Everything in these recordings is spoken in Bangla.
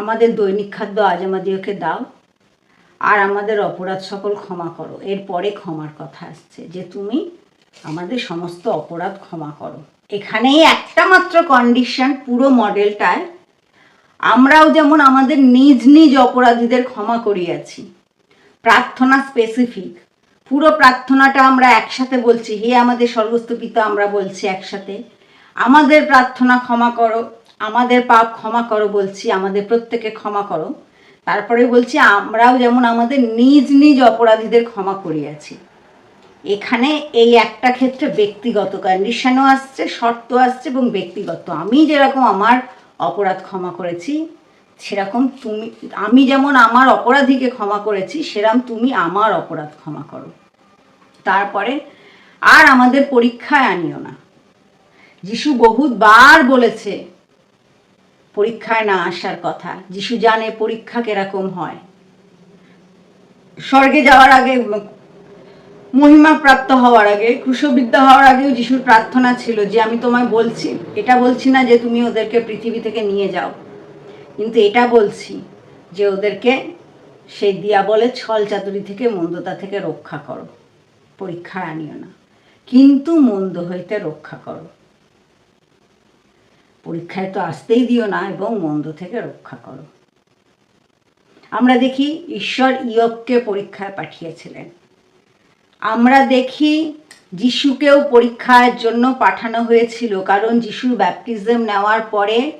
আমাদের দৈনিক খাদ্য আজ আমাদিওকে দাও, আর আমাদের অপরাধ সকল ক্ষমা করো। এরপরে ক্ষমার কথা আসছে যে তুমি আমাদের সমস্ত অপরাধ ক্ষমা করো। এখানেই একটা মাত্র কন্ডিশন পুরো মডেলটায় আমরাও যেমন আমাদের নিজ নিজ অপরাধীদের ক্ষমা করিয়াছি। প্রার্থনা স্পেসিফিক পুরো প্রার্থনাটা আমরা একসাথে বলছি। হে আমাদের স্বর্গস্থ পিতা, আমরা বলছি একসাথে, আমাদের প্রার্থনা ক্ষমা করো। আমাদের পাপ ক্ষমা করো বলছি, আমাদের প্রত্যেকে ক্ষমা করো। তারপরে বলছি, আমরাও যেমন আমাদের নিজ নিজ অপরাধীদের ক্ষমা করিয়াছি। এখানে এই একটা ক্ষেত্রে ব্যক্তিগত কন্ডিশনও আসছে, শর্ত আসছে এবং ব্যক্তিগত। আমি যেরকম আমার অপরাধ ক্ষমা করেছি, সেরকম তুমি, আমি যেমন আমার অপরাধীকে ক্ষমা করেছি সেরকম তুমি আমার অপরাধ ক্ষমা করো। তারপরে, আর আমাদের পরীক্ষায় আনিও না। যিশু বহুতবার বলেছে পরীক্ষায় না আসার কথা, যিশু জানে পরীক্ষা কীরকম হয়। স্বর্গে যাওয়ার আগে, মহিমা প্রাপ্ত হওয়ার আগে কুশবিদ্যা হওয়ার আগেও যিশুর প্রার্থনা ছিল যে, আমি তোমায় বলছি, এটা বলছি না যে তুমি ওদেরকে পৃথিবী থেকে নিয়ে যাও। কিন্তু এটা বলছি যে, ওদেরকে সেই দিয়া বলে ছল চাতুরি থেকে, মন্দতা থেকে রক্ষা করো। পরীক্ষা আনিও না। কিন্তু মন্দ হইতে রক্ষা করো। পরীক্ষায় তো আসতেই দিও না এবং মন্দ থেকে রক্ষা করো। আমরা দেখি ঈশ্বর ইয়বকে পরীক্ষায় পাঠিয়েছিলেন। আমরা দেখি যিশুকেও পরীক্ষার জন্য পাঠানো হয়েছিল, কারণ যিশুর ব্যাপটিজম নেওয়ার পরে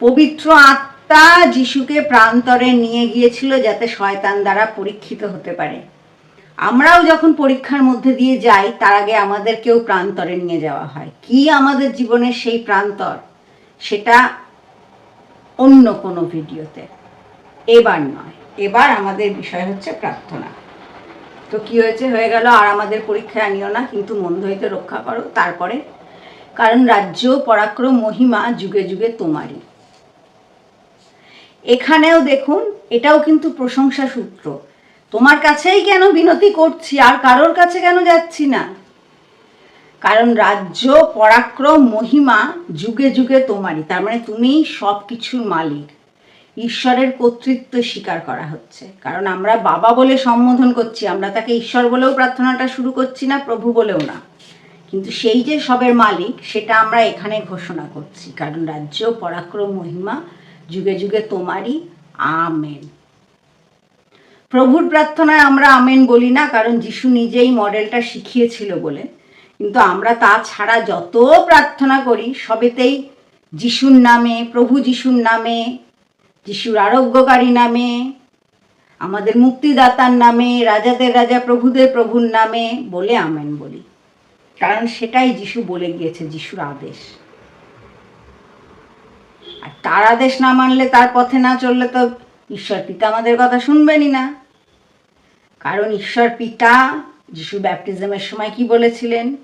পবিত্র আত্মা যিশুকে প্রান্তরে নিয়ে গিয়েছিল যাতে শয়তান দ্বারা পরীক্ষিত হতে পারে। আমরাও যখন পরীক্ষার মধ্যে দিয়ে যাই, তার আগে আমাদেরকেও প্রান্তরে নিয়ে যাওয়া হয়। কি আমাদের জীবনের সেই প্রান্তর? সেটা অন্য কোনো ভিডিওতে। এবার নয়। এবার আমাদের বিষয় হচ্ছে প্রার্থনা। তো কি হয়েছে? হয়ে গেল, আর আমাদের পরীক্ষায় আনিও না, কিন্তু মন্দ হইতে রক্ষা করো। তারপরে, কারণ রাজ্য পরাক্রম মহিমা যুগে যুগে তোমারই। এখানেও দেখুন, এটাও কিন্তু প্রশংসা সূত্র তোমার কাছেই কেন বিনতি করছি? আর কারোর কাছে কেন যাচ্ছি না? কারণ রাজ্য, পরাক্রম, মহিমা যুগে যুগে তোমারই। তার মানে তুমি সব কিছুর মালিক। ঈশ্বরের কর্তৃত্ব স্বীকার করা হচ্ছে। কারণ আমরা বাবা বলে সম্বোধন করছি, আমরা তাকে ঈশ্বর বলেও প্রার্থনাটা শুরু করছি না, প্রভু বলেও না। কিন্তু সেই যে সবের মালিক, সেটা আমরা এখানে ঘোষণা করছি। কারণ রাজ্য, পরাক্রম, মহিমা যুগে যুগে তোমারই। আমেন। প্রভুর প্রার্থনায় আমরা আমেন বলি না, কারণ যিশু নিজেই মডেলটা শিখিয়েছিল বলে। কিন্তু আমরা তা ছাড়া যত প্রার্থনা করি, সবেতেই যিশুর নামে, প্রভু যিশুর নামে, যিশুর আরোগ্যকারী নামে, আমাদের মুক্তিদাতার নামে, রাজাদের রাজা, প্রভুদের প্রভুর নামে বলে আমেন বলি। কারণ সেটাই যিশু বলে গিয়েছে, যিশুর আদেশ। আর তার আদেশ না মানলে, তার পথে না চললে তো ঈশ্বর পিতা আমাদের কথা শুনবেনই না। কারণ ঈশ্বর পিতা যিশু ব্যাপটিজমের সময় কি বলেছিলেন?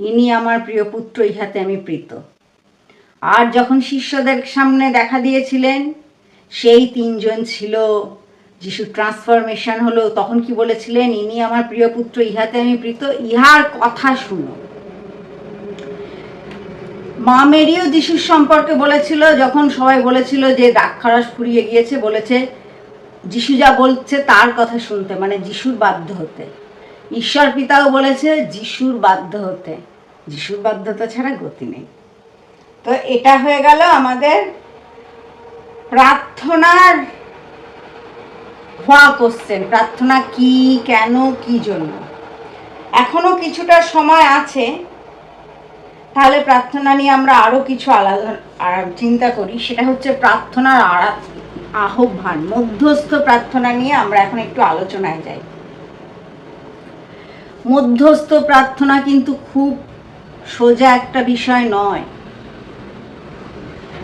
ইনি আমার প্রিয় পুত্র, ইহাতে আমি প্রীত। আর যখন শিষ্যদের সামনে দেখা দিয়েছিলেন, সেই তিনজন ছিল যিশু ট্রান্সফরমেশন হলো, তখন কি বলেছিলেন, ইনি আমার প্রিয় পুত্র, ইহাতে আমি প্রীত, ইহার কথা শুনো। মা মেরিও যিশুর সম্পর্কে বলেছিল, যখন সবাই বলেছিল যে দ্রাক্ষারস ফুরিয়ে গিয়েছে, বলেছে, যিশু যা বলছে তার কথা শুনতে। মানে যিশুর বাধ্য হতে। ঈশ্বর পিতাও বলেছে, যিশুর বাধ্য হতে। যিশুর বাধ্যতা ছাড়া গতি নেই। তো এটা হয়ে গেল আমাদের প্রার্থনার হওয়া কোশ্চেন প্রার্থনা কি, কেন, কি জন্য? এখনও কিছুটা সময় আছে, তাহলে প্রার্থনা নিয়ে আমরা আরও কিছু আলাদা চিন্তা করি, সেটা হচ্ছে প্রার্থনার আড়া আহ্বান, মধ্যস্থ প্রার্থনা নিয়ে আমরা এখন একটু আলোচনায় যাই। মধ্যস্থ প্রার্থনা কিন্তু খুব সোজা একটা বিষয় নয়।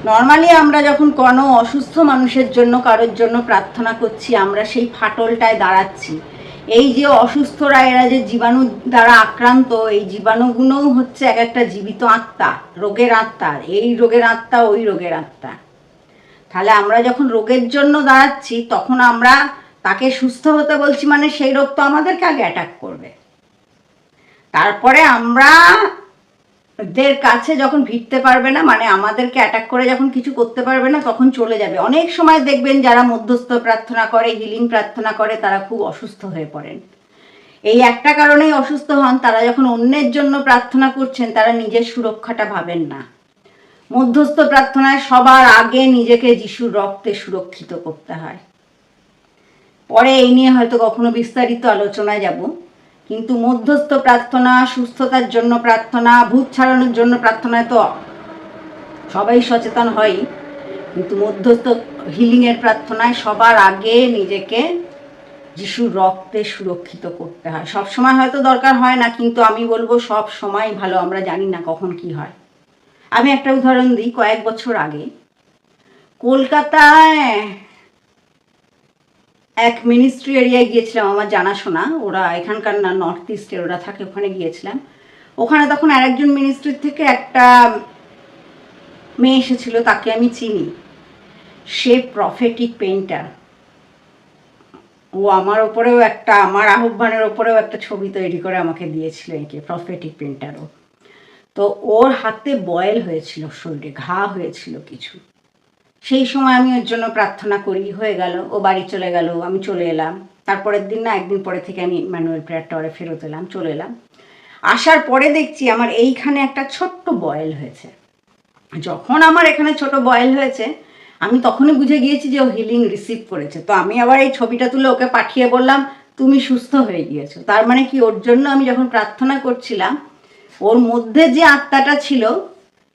নর্মালি আমরা যখন কোনো অসুস্থ মানুষের জন্য, কারোর জন্য প্রার্থনা করছি, আমরা সেই ফাটলটায় দাঁড়াচ্ছি। এই যে অসুস্থরা, এরা যে জীবাণু দ্বারা আক্রান্ত, এই জীবাণুগুলোও হচ্ছে এক একটা জীবিত আত্মা, রোগের আত্মা। এই রোগের আত্মা, ওই রোগের আত্মা। তাহলে আমরা যখন রোগের জন্য দাঁড়াচ্ছি, তখন আমরা তাকে সুস্থ হতে বলছি মানে সেই রোগ তো আমাদেরকে আগে অ্যাটাক করবে। তারপরে আমরা দের কাছে যখন ভিড়তে পারবে না মানে আমাদেরকে অ্যাটাক করে যখন কিছু করতে পারবে না, তখন চলে যাবে। অনেক সময় দেখবেন যারা মধ্যস্থ প্রার্থনা করে হিলিং প্রার্থনা করে, তারা খুব অসুস্থ হয়ে পড়েন। এই একটা কারণেই অসুস্থ হন, তারা যখন অন্যের জন্য প্রার্থনা করছেন, তারা নিজের সুরক্ষাটা ভাবেন না। মধ্যস্থ প্রার্থনায় সবার আগে নিজেকে যিশুর রক্তে সুরক্ষিত করতে হয়। পরে এই নিয়ে হয়তো কখনো বিস্তারিত আলোচনায় যাব। কিন্তু মধ্যস্থ প্রার্থনা, সুস্থতার জন্য প্রার্থনা, ভূত ছাড়ানোর জন্য প্রার্থনায় তো সবাই সচেতন হয়। কিন্তু মধ্যস্থ হিলিংয়ের প্রার্থনায় সবার আগে নিজেকে যিশুর রক্তে সুরক্ষিত করতে হয়। সব সময় হয়তো দরকার হয় না, কিন্তু আমি বলব সব সময় ভালো, আমরা জানি না কখন কি হয়। আমি একটা উদাহরণ দিই, কয়েক বছর আগে। কলকাতায় এক মিনিস্ট্রি এরিয়ায় গিয়েছিলাম আমার জানাশোনা। ওরা এখানকার না নর্থ ইস্টের ওরা থাকে ওখানে গিয়েছিলাম। ওখানে তখন আরেকজন মিনিস্ট্রির থেকে একটা মেয়ে এসেছিল, তাকে আমি চিনি। সে প্রফেটিক পেন্টার ও আমার ওপরেও একটা, আমার আহ্বানের ওপরেও একটা ছবি তৈরি করে আমাকে দিয়েছিল একে প্রফেটিক পেন্টারও তো ওর হাতে বয়েল হয়েছিল, শরীরে ঘা হয়েছিল কিছু। সেই সময় আমি ওর জন্য প্রার্থনা করি, হয়ে গেল, ও বাড়ি চলে গেল, আমি চলে এলাম। তারপরের দিন না, একদিন পরে থেকে আমি ম্যানুয়াল প্রেয়ার টাওয়ারে ফেরত এলাম, চলে এলাম। আসার পরে দেখছি আমার এইখানে একটা ছোট্ট বয়েল হয়েছে। যখন আমার এখানে ছোট বয়েল হয়েছে, আমি তখনই বুঝে গিয়েছি যে ও হিলিং রিসিভ করেছে। তো আমি আবার এই ছবিটা তুলে ওকে পাঠিয়ে বললাম, তুমি সুস্থ হয়ে গিয়েছো। তার মানে কি, ওর জন্য আমি যখন প্রার্থনা করছিলাম, ওর মধ্যে যে আত্মাটা ছিল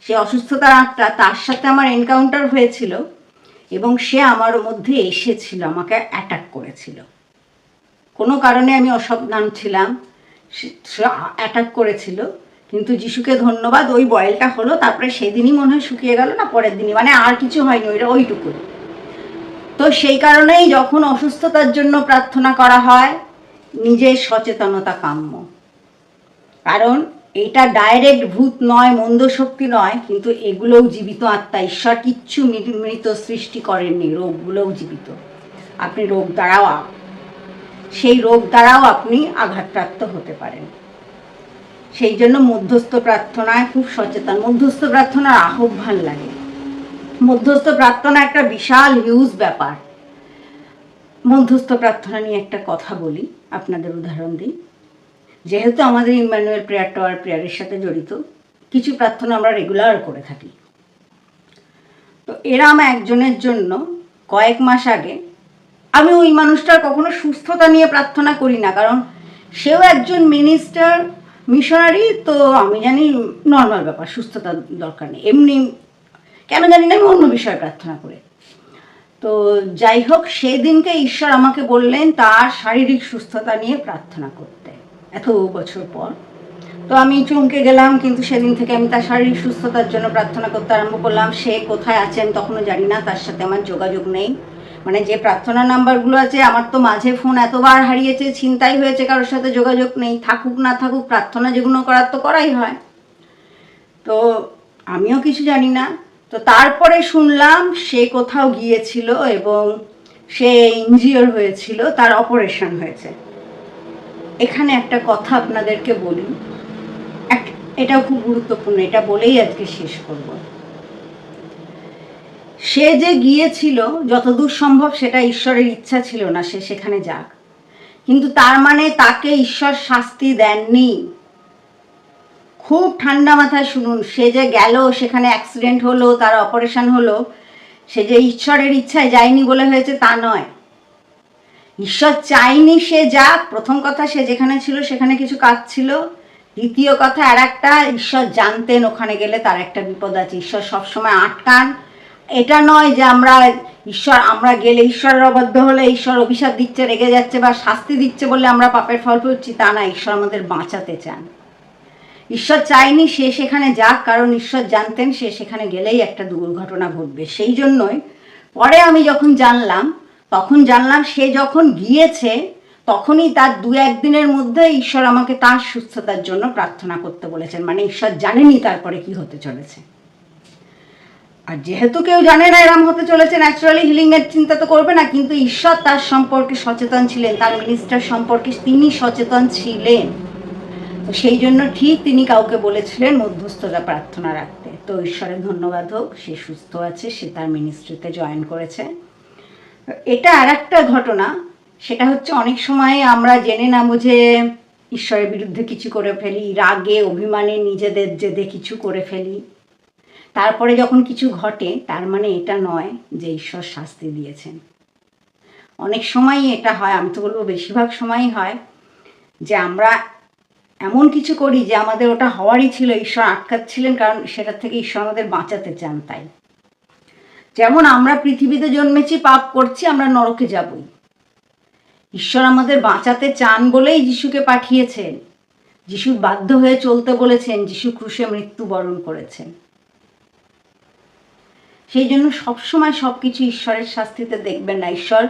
সে অসুস্থতার আত্মা তার সাথে আমার এনকাউন্টার হয়েছিল এবং সে আমার মধ্যে এসেছিল, আমাকে অ্যাটাক করেছিল। কোনো কারণে আমি অসাবধান ছিলাম, সে অ্যাটাক করেছিল, কিন্তু যিশুকে ধন্যবাদ, ওই বয়েলটা হলো, তারপরে সেদিনই মনে হয় শুকিয়ে গেল না, পরের দিনই মানে আর কিছু হয়নি, ওইটা ওইটুকুই। তো সেই কারণেই যখন অসুস্থতার জন্য প্রার্থনা করা হয়, নিজের সচেতনতা কাম্য। কারণ এটা ডাইরেক্ট ভূত নয় মন্দ শক্তি নয়, কিন্তু এগুলোও জীবিত আত্মা। ঈশ্বর কিচ্ছু মৃত- সৃষ্টি করেননি, রোগগুলোও জীবিত। আপনি রোগ দ্বারাও সেই রোগ দ্বারাও আপনি আঘাতপ্রাপ্ত হতে পারেন। সেই জন্য মধ্যস্থ প্রার্থনায় খুব সচেতন। মধ্যস্থ প্রার্থনার আহ্বান লাগে। মধ্যস্থ প্রার্থনা একটা বিশাল হিউজ ব্যাপার। মধ্যস্থ প্রার্থনা নিয়ে একটা কথা বলি, আপনাদের উদাহরণ দিই। যেহেতু আমাদের ইম্যানুয়েল প্রেয়ার টাওয়ার প্রেয়ারের সাথে জড়িত, কিছু প্রার্থনা আমরা রেগুলার করে থাকি। তো এরাম একজনের জন্য কয়েক মাস আগে, আমি ওই মানুষটার কখনো সুস্থতা নিয়ে প্রার্থনা করি না, কারণ সেও একজন মিনিস্টার মিশনারি তো আমি জানি নর্মাল ব্যাপার সুস্থতার দরকার নেই। এমনি, কেন জানি না আমি অন্য বিষয়ে প্রার্থনা করে। তো যাই হোক, সেদিনকে ঈশ্বর আমাকে বললেন, তার শারীরিক সুস্থতা নিয়ে প্রার্থনা করতে এত বছর পর। তো আমি চমকে গেলাম, কিন্তু সেদিন থেকে আমি তার শারীরিক সুস্থতার জন্য প্রার্থনা করতে আরম্ভ করলাম। সে কোথায় আছে আমি তখনও জানি না, তার সাথে আমার যোগাযোগ নেই। মানে যে প্রার্থনা নাম্বারগুলো আছে, আমার তো মাঝে ফোন এতবার হারিয়েছে, ছিনতাই হয়েছে, কারোর সাথে যোগাযোগ নেই। থাকুক না থাকুক, প্রার্থনা যেগুলো করার তো করাই হয়। তো আমিও কিছু জানি না। তো তারপরে শুনলাম সে কোথাও গিয়েছিল এবং সে ইনজিওর হয়েছিল, তার অপারেশন হয়েছে। এখানে একটা কথা আপনাদেরকে বলি। এটাও খুব গুরুত্বপূর্ণ, এটা বলেই আজকে শেষ করব। সে যে গিয়েছিল, যতদূর সম্ভব সেটা ঈশ্বরের ইচ্ছা ছিল না সে সেখানে যাক। কিন্তু তার মানে তাকে ঈশ্বর শাস্তি দেননি। খুব ঠান্ডা মাথায় শুনুন, সে যে গেল, সেখানে অ্যাক্সিডেন্ট হলো, তার অপারেশন হলো, সে যে ঈশ্বরের ইচ্ছায় যায়নি বলে হয়েছে তা নয়। ঈশ্বর চাইনি সে যাক, প্রথম কথা সে যেখানে ছিল সেখানে কিছু কাজ ছিল। দ্বিতীয় কথা আর একটা, ঈশ্বর জানতেন ওখানে গেলে তার একটা বিপদ আছে। ঈশ্বর সবসময় আটকান। এটা নয় যে আমরা ঈশ্বর, আমরা গেলে ঈশ্বরের অবদ্ধ হলে ঈশ্বর অভিশাপ দিচ্ছে, রেগে যাচ্ছে বা শাস্তি দিচ্ছে বলে আমরা পাপের ফল পেয়েছি, তা না, ঈশ্বর আমাদের বাঁচাতে চান। ঈশ্বর চাইনি সে সেখানে যাক, কারণ ঈশ্বর জানতেন সে সেখানে গেলেই একটা দুর্ঘটনা ঘটবে। সেই জন্যই পরে আমি যখন জানলাম তখন জানলাম সে যখন গিয়েছে, তখনই তার দু একদিনের মধ্যে ঈশ্বর আমাকে তার সুস্থতার জন্য প্রার্থনা করতে বলেছেন। মানে ঈশ্বর জানেনি তারপরে কি হতে চলেছে। আর যেহেতু কেউ জানে না এরম হতে চলেছে ন্যাচারালি হিলিংয়ের চিন্তা তো করবে না, কিন্তু ঈশ্বর তার সম্পর্কে সচেতন ছিলেন, তার মিনিস্টার সম্পর্কে তিনি সচেতন ছিলেন। তো সেই জন্য ঠিক তিনি কাউকে বলেছিলেন মধ্যস্থতা প্রার্থনা রাখতে। তো ঈশ্বরের ধন্যবাদ হোক, সে সুস্থ আছে, সে তার মিনিস্ট্রিতে জয়েন করেছে। এটা আর একটা ঘটনা, সেটা হচ্ছে অনেক সময় আমরা জেনে না বুঝে ঈশ্বরের বিরুদ্ধে কিছু করে ফেলি, রাগে, অভিমানে নিজেদের জেদে কিছু করে ফেলি। তারপরে যখন কিছু ঘটে, তার মানে এটা নয় যে ঈশ্বর শাস্তি দিয়েছেন। অনেক সময়ই এটা হয়, আমি তো বলব বেশিরভাগ সময়ই হয়, যে আমরা এমন কিছু করি যে আমাদের ওটা হওয়ারই ছিল, ঈশ্বর আটকাচ্ছিলেন, কারণ সেটা থেকে ঈশ্বর আমাদের বাঁচাতে চান তাই। যেমন আমরা পৃথিবীতে জন্মেছি, পাপ করছি, আমরা নরকে যাবই। ঈশ্বর আমাদের বাঁচাতে চান বলেই যিশুকে পাঠিয়েছেন। যিশু বাধ্য হয়ে চলতে বলেছেন, যিশু ক্রুশে মৃত্যুবরণ করেছেন। সেই জন্য সবসময় সব কিছু ঈশ্বরের শাস্তিতে দেখবেন না। ঈশ্বর,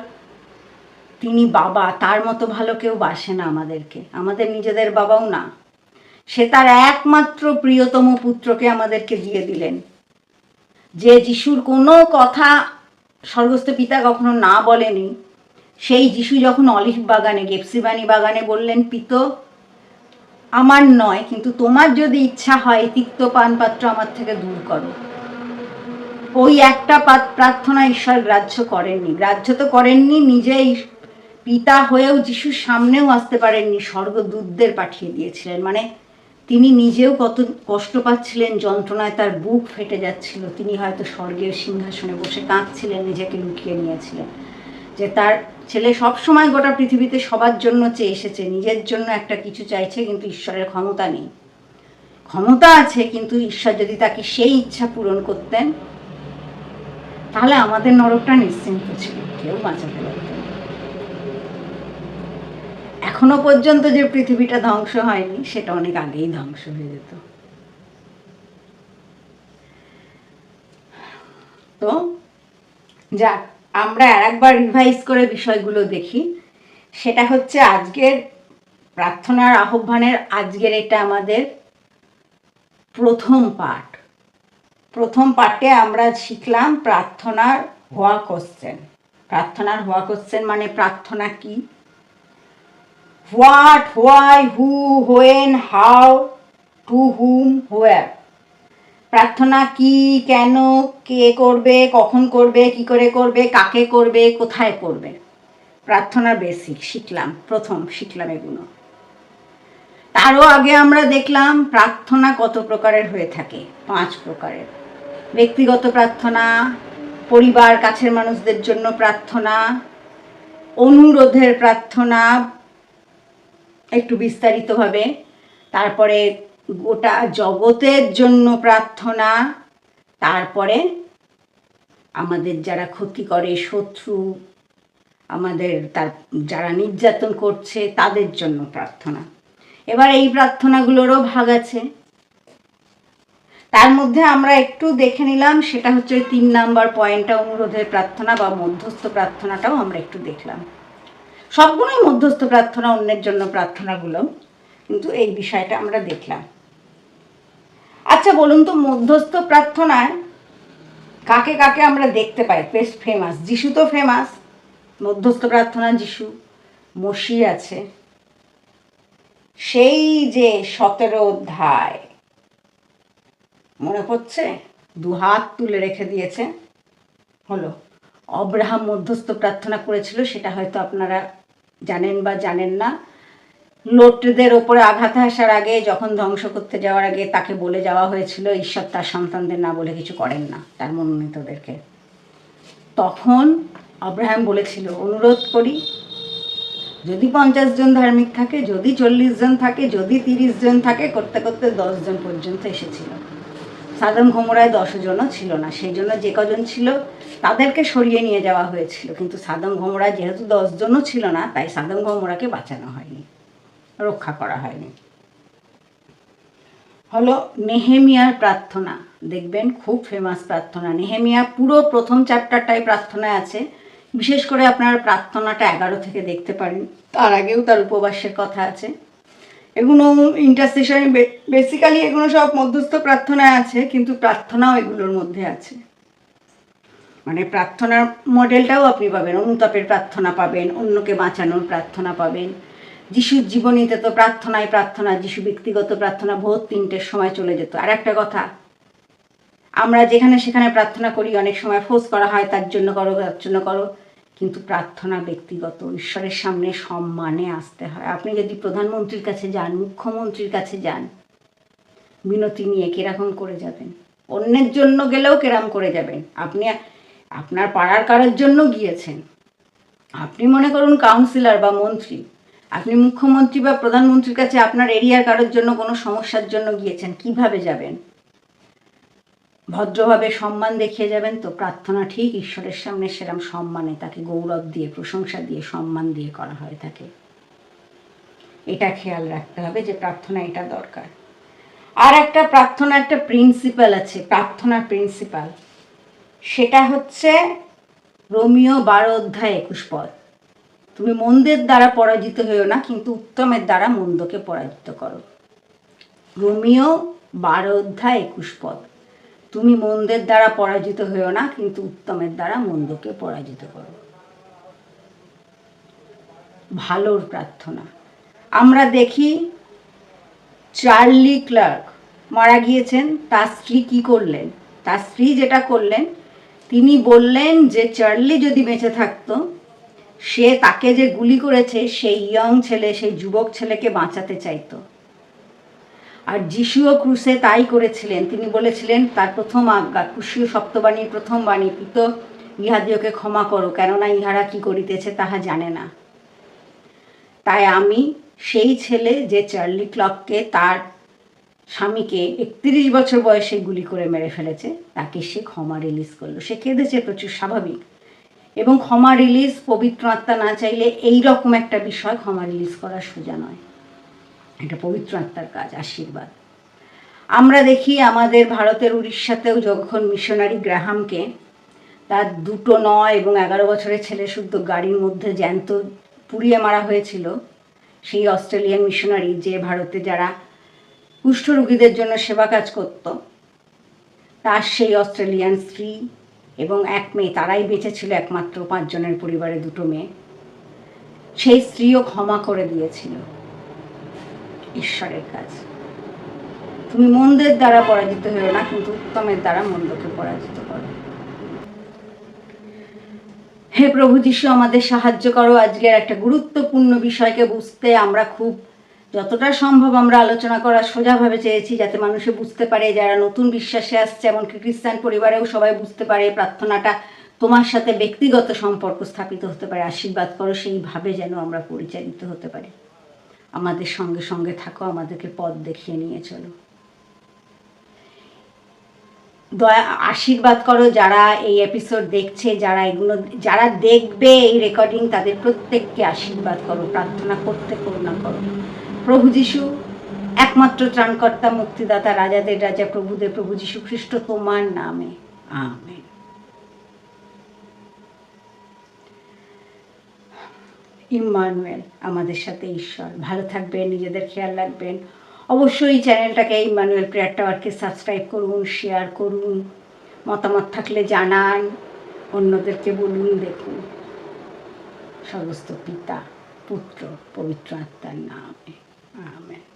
তিনি বাবা, তার মতো ভালো কেউ বাসে না আমাদেরকে। আমাদের নিজেদের বাবাও না। সে তার একমাত্র প্রিয়তম পুত্রকে আমাদেরকে দিয়ে দিলেন। যে যিশুর কোনো কথা স্বর্গস্থ পিতা কখনো না বলেনি, সেই যিশু যখন অলিভ বাগানে গেপসিবানি বাগানে বললেন, পিত, আমার নয়, কিন্তু তোমার যদি ইচ্ছা হয়, তিক্ত পান পাত্র আমার থেকে দূর করো। ওই একটা প্রার্থনা ঈশ্বর গ্রাহ্য করেননি। গ্রাহ্য তো করেননি, নিজেই পিতা হয়েও যিশুর সামনেও আসতে পারেননি, স্বর্গদূতদের পাঠিয়ে দিয়েছিলেন। মানে তিনি নিজেও কত কষ্ট পাচ্ছিলেন, যন্ত্রণায় তার বুক ফেটে যাচ্ছিল। তিনি হয়তো স্বর্গের সিংহাসনে বসে কাঁদছিলেন, নিজেকে লুকিয়ে নিয়েছিলেন। যে তার ছেলে সব সময় গোটা পৃথিবীতে সবার জন্য চেয়ে এসেছে, নিজের জন্য একটা কিছু চাইছে, কিন্তু ঈশ্বরের ক্ষমতা নেই। ক্ষমতা আছে, কিন্তু ঈশ্বর যদি তাকে সেই ইচ্ছা পূরণ করতেন, তাহলে আমাদের নরকটা নিশ্চিন্ত ছিল, কেউ বাঁচাতে পারতেন। এখনও পর্যন্ত যে পৃথিবীটা ধ্বংস হয়নি, সেটা অনেক আগেই ধ্বংস হয়ে যেত। তো যাক, আমরা আর একবার রিভাইজ করে বিষয়গুলো দেখি। সেটা হচ্ছে আজকের প্রার্থনার আহ্বানের, আজকের এটা আমাদের প্রথম পাঠ। প্রথম পাঠে আমরা শিখলাম প্রার্থনার হওয়া কোশ্চেন প্রার্থনার হওয়া কোশ্চেন মানে প্রার্থনা কি? What why who when how to whom where প্রার্থনা কি, কেন, কে করবে, কখন করবে, কি করে করবে, কাকে করবে, কোথায় করবে? প্রার্থনার বেসিক শিখলাম, প্রথম শিখলাম এগুলো। তারও আগে আমরা দেখলাম প্রার্থনা কত প্রকারের হয়ে থাকে, পাঁচ প্রকারের। ব্যক্তিগত প্রার্থনা, পরিবার, কাছের মানুষদের জন্য প্রার্থনা, অনুরোধের প্রার্থনা একটু বিস্তারিতভাবে। তারপরে গোটা জগতের জন্য প্রার্থনা, তারপরে আমাদের যারা ক্ষতি করে, শত্রু, আমাদের তার, যারা নির্যাতন করছে, তাদের জন্য প্রার্থনা। এবার এই প্রার্থনাগুলোরও ভাগ আছে। তার মধ্যে আমরা একটু দেখে নিলাম, সেটা হচ্ছে তিন নাম্বার পয়েন্টটা, অনুরোধের প্রার্থনা বা মধ্যস্থ প্রার্থনাটাও আমরা একটু দেখলাম। সবগুলোই মধ্যস্থ প্রার্থনা, অন্যের জন্য প্রার্থনাগুলো। কিন্তু এই বিষয়টা আমরা দেখলাম। আচ্ছা বলুন তো, মধ্যস্থ প্রার্থনায় কাকে কাকে আমরা দেখতে পাই? বেশ ফেমাস যিশু তো ফেমাস মধ্যস্থ প্রার্থনা যিশু, মসি আছে। সেই যে সতেরো অধ্যায়, মনে পড়ছে? দু হাত তুলে রেখে দিয়েছে। হলো, অব্রাহাম মধ্যস্থ প্রার্থনা করেছিল, সেটা হয়তো আপনারা জানেন বা জানেন না লোটদের ওপরে আঘাত আসার আগে, যখন ধ্বংস করতে যাওয়ার আগে তাকে বলে যাওয়া হয়েছিল, ঈশ্বর তার সন্তানদের না বলে কিছু করেন না, তার মনোনীতদেরকে। তখন আব্রাহাম বলেছিল, অনুরোধ করি, যদি পঞ্চাশ জন ধার্মিক থাকে, যদি চল্লিশ জন থাকে, যদি তিরিশ জন থাকে, করতে করতে দশ জন পর্যন্ত এসেছিল। সাদম ঘোমরায় দশ জনও ছিল না, সেই জন্য যে কজন ছিল তাদেরকে সরিয়ে নিয়ে যাওয়া হয়েছিল। কিন্তু সাদম ঘোমরায় যেহেতু দশ জনও ছিল না, তাই সাদম ঘোমরাকে বাঁচানো হয়নি, রক্ষা করা হয়নি। হলো নেহেমিয়ার প্রার্থনা, দেখবেন খুব ফেমাস প্রার্থনা। নেহেমিয়া পুরো প্রথম চ্যাপ্টারটাই প্রার্থনায় আছে, বিশেষ করে আপনার প্রার্থনাটা এগারো থেকে দেখতে পারেন, তার আগেও তার উপবাসের কথা আছে। এগুলো ইন্টারসেশন বেসিক্যালি এগুলো সব মধ্যস্থ প্রার্থনায় আছে, কিন্তু প্রার্থনাও এগুলোর মধ্যে আছে। মানে প্রার্থনার মডেলটাও আপনি পাবেন, অনুতাপের প্রার্থনা পাবেন, অন্যকে বাঁচানোর প্রার্থনা পাবেন। যিশুর জীবনীতে তো প্রার্থনায় প্রার্থনা, যিশু ব্যক্তিগত প্রার্থনা ভোর তিনটের সময় চলে যেত। আর একটা কথা, আমরা যেখানে সেখানে প্রার্থনা করি, অনেক সময় ফোর্স করা হয়, তার জন্য করো, তার জন্য করো। কিন্তু প্রার্থনা ব্যক্তিগত, ঈশ্বরের সামনে সম্মানে আসতে হয়। আপনি যদি প্রধানমন্ত্রীর কাছে যান, মুখ্যমন্ত্রীর কাছে যান, মিনতি নিয়ে কীরকম করে যাবেন? অন্যের জন্য গেলেও কেরাম করে যাবেন? আপনি আপনার পাড়ার কারোর জন্য গিয়েছেন? আপনি মনে করুন কাউন্সিলর বা মন্ত্রী, আপনি মুখ্যমন্ত্রী বা প্রধানমন্ত্রীর কাছে আপনার এরিয়ার কারোর জন্য কোনো সমস্যার জন্য গিয়েছেন, কীভাবে যাবেন? ভদ্রভাবে সম্মান দেখিয়ে যাবেন, তো প্রার্থনা ঠিক ঈশ্বরের সামনে সেরম সম্মানে তাকে গৌরব দিয়ে, প্রশংসা দিয়ে, সম্মান দিয়ে করা হয় থাকে এটা খেয়াল রাখতে হবে যে প্রার্থনা এটা দরকার। আর একটা প্রার্থনা, একটা প্রিন্সিপাল আছে, প্রার্থনার প্রিন্সিপাল সেটা হচ্ছে রোমিও বারো অধ্যায় একুশ পদ। তুমি মন্দের দ্বারা পরাজিত হয়েও না, কিন্তু উত্তমের দ্বারা মন্দকে পরাজিত করো। রোমিও বারো অধ্যায় একুশ পদ। তুমি মন্দের দ্বারা পরাজিত হয়েও না, কিন্তু উত্তমের দ্বারা মন্দকে পরাজিত করো। ভালোর প্রার্থনা। আমরা দেখি চার্লি ক্লার্ক মারা গিয়েছেন, তার স্ত্রী কি করলেন? তার স্ত্রী যেটা করলেন, তিনি বললেন যে চার্লি যদি বেঁচে থাকতো, সে তাকে যে গুলি করেছে, সেই ইয়ং ছেলে, সেই যুবক ছেলেকে বাঁচাতে চাইতো। আর যিশুও ক্রুশে তাই করেছিলেন। তিনি বলেছিলেন, তার প্রথম আজ্ঞা ক্রুশীয় সপ্তবাণীর প্রথম বাণী, পিত, ইহাদিওকে ক্ষমা করো, কেননা ইহারা কি করিতেছে তাহা জানে না। তাই আমি সেই ছেলে যে চার্লি ক্লককে, তার স্বামীকে একত্রিশ বছর বয়সে গুলি করে মেরে ফেলেছে, তাকে সে ক্ষমা রিলিজ করল। সে কেঁদেছে প্রচুর স্বাভাবিক। এবং ক্ষমা রিলিজ পবিত্র আত্মা না চাইলে এই রকম একটা বিষয় ক্ষমা রিলিজ করা সোজা নয়। এটা পবিত্র আত্মার কাজ, আশীর্বাদ। আমরা দেখি আমাদের ভারতের উড়িষ্যাতেও যখন মিশনারি গ্রাহামকে তার দুটো নয় এবং এগারো বছরের ছেলে শুদ্ধ গাড়ির মধ্যে জ্যান্ত পুড়িয়ে মারা হয়েছিল, সেই অস্ট্রেলিয়ান মিশনারি যে ভারতে যারা কুষ্ঠরোগীদের জন্য সেবা কাজ করত, তার সেই অস্ট্রেলিয়ান স্ত্রী এবং এক মেয়ে, তারাই বেঁচে ছিল একমাত্র পাঁচজনের পরিবারে দুটো মেয়ে। সেই স্ত্রীও ক্ষমা করে দিয়েছিল। ঈশ্বরের কাজ। তুমি মন্দের দ্বারা পরাজিত হয়েও না, কিন্তু উত্তমের দ্বারা মন্দকে পরাজিত করো। হে প্রভু যিশু, আমাদের সাহায্য করো। আজকের একটা গুরুত্বপূর্ণ বিষয়কে বুঝতে আমরা খুব যতটা সম্ভব আমরা আলোচনা করা সোজাভাবে চেয়েছি, যাতে মানুষে বুঝতে পারে, যারা নতুন বিশ্বাসে আসছে, এমনকি খ্রিস্টান পরিবারেও সবাই বুঝতে পারে প্রার্থনাটা তোমার সাথে ব্যক্তিগত সম্পর্ক স্থাপিত হতে পারে। আশীর্বাদ করো, সেইভাবে যেন আমরা পরিচালিত হতে পারি। আমাদের সঙ্গে সঙ্গে থাকো, আমাদেরকে পথ দেখিয়ে নিয়ে চলো। দয়া, আশীর্বাদ করো যারা এই এপিসোড দেখছে, যারা এগুলো, যারা দেখবে এই রেকর্ডিং তাদের প্রত্যেককে আশীর্বাদ করো, প্রার্থনা করতে করুণা করো। প্রভু যিশু, একমাত্র ত্রাণকর্তা, মুক্তিদাতা, রাজাদের রাজা, প্রভুদের প্রভু যিশু খ্রিস্ট, তোমার নামে। আমেন। ইম্মানুয়েল আমাদের সাথে ঈশ্বর। ভালো থাকবেন, নিজেদের খেয়াল রাখবেন। অবশ্যই চ্যানেলটাকে ইম্মানুয়েল প্রেয়ার টাওয়ারকে সাবস্ক্রাইব করুন, শেয়ার করুন, মতামত থাকলে জানান, অন্যদেরকে বলুন, দেখুন। সমস্ত পিতা, পুত্র, পবিত্র আত্মার নামে। আমেন।